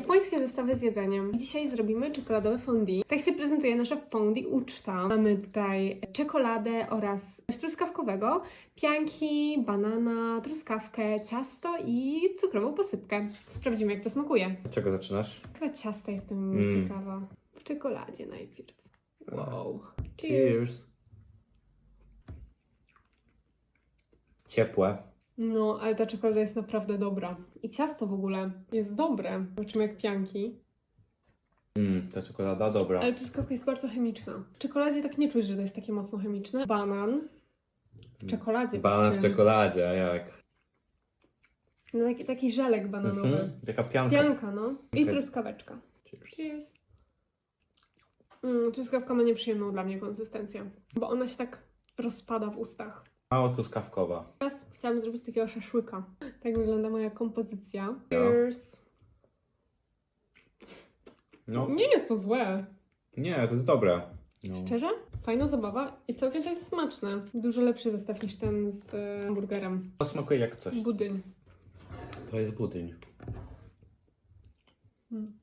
Japońskie zestawy z jedzeniem. Dzisiaj zrobimy czekoladowe fondue. Tak się prezentuje nasza fondue uczta. Mamy tutaj czekoladę oraz coś truskawkowego, pianki, banana, truskawkę, ciasto i cukrową posypkę. Sprawdzimy jak to smakuje. Od czego zaczynasz? Chyba ciasta jestem Mm. ciekawa. W czekoladzie najpierw. Wow. Cheers. Ciepłe. No, ale ta czekolada jest naprawdę dobra. I ciasto w ogóle jest dobre. Zobaczymy jak pianki. Mm, ta czekolada dobra. Ale truskawka jest bardzo chemiczna. W czekoladzie tak nie czuć, że to jest takie mocno chemiczne. Banan w czekoladzie. Banan w czekoladzie, a jak? No, taki, taki żelek bananowy. Mhm. Taka pianka. Pianka, no. I Okej. truskaweczka. Cheers. Cheers. Mm, truskawka ma nieprzyjemną dla mnie konsystencję, bo ona się tak rozpada w ustach. Mało truskawkowa. Teraz chciałam zrobić takiego szaszłyka. Tak wygląda moja kompozycja. Cheers. No, Nie jest to złe. nie, to jest dobre. No. Szczerze? Fajna zabawa i całkiem to jest smaczne. Dużo lepszy zestaw niż ten z e, hamburgerem. To smakuje jak coś. Budyń. To jest budyń. Mm.